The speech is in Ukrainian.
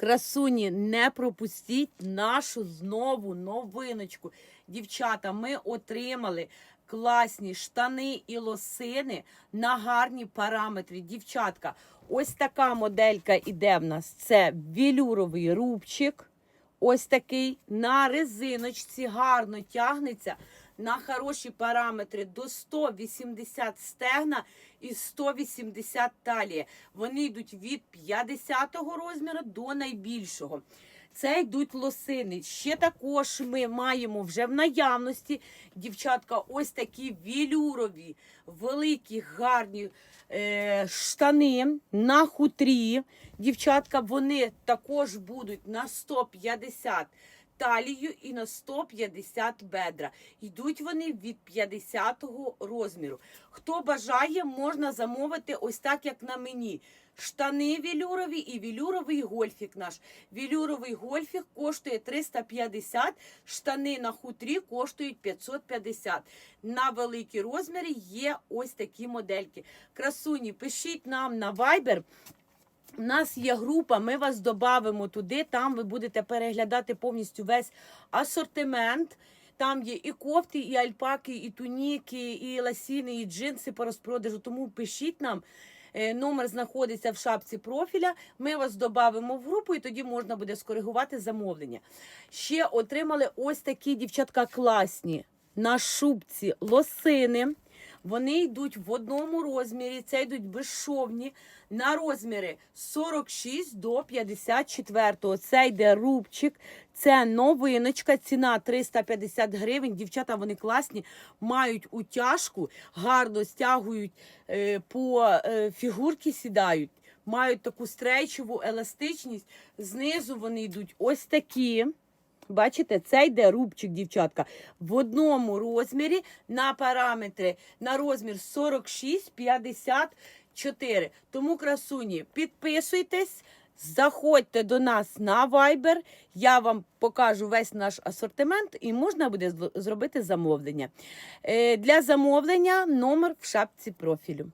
Красуні, не пропустіть нашу знову новиночку. Дівчата, ми отримали класні штани і лосини на гарні параметри. Дівчатка, ось така моделька іде в нас. Це вілюровий рубчик. Ось такий на резиночці гарно тягнеться на хороші параметри до 180 стегна і 180 талії. Вони йдуть від 50-го розміру до найбільшого. Це йдуть лосини. Ще також ми маємо вже в наявності дівчатка, ось такі вілюрові, великі, гарні е, штани на хутрі. Дівчатка, вони також будуть на 150 талію і на 150 бедра. Йдуть вони від 50 розміру. Хто бажає, можна замовити ось так, як на мені. Штани вілюрові і вілюровий гольфік наш. Вілюровий гольфік коштує 350, штани на хутрі коштують 550. На великі розміри є ось такі модельки. Красуні, пишіть нам на Viber. У нас є група, ми вас додамо туди. Там ви будете переглядати повністю весь асортимент. Там є і кофти, і альпаки, і туніки, і ласіни, і джинси по розпродажу. Тому пишіть нам. Е, Номер знаходиться в шапці профіля. Ми вас додамо в групу, і тоді можна буде скоригувати замовлення. Ще отримали ось такі дівчатка класні на шубці лосини. Вони йдуть в одному розмірі, це йдуть безшовні на розміри 46 до 54. Це йде рубчик, це новиночка, ціна 350 гривень. Дівчата вони класні, мають утяжку, гарно стягують е, по е, фігурки, сідають, мають таку стрейчову еластичність. Знизу вони йдуть ось такі. Бачите, це йде рубчик, дівчатка, в одному розмірі на параметри на розмір 46-54. Тому, красуні, підписуйтесь, заходьте до нас на Viber. Я вам покажу весь наш асортимент і можна буде зробити замовлення. Е, Для замовлення номер в шапці профілю.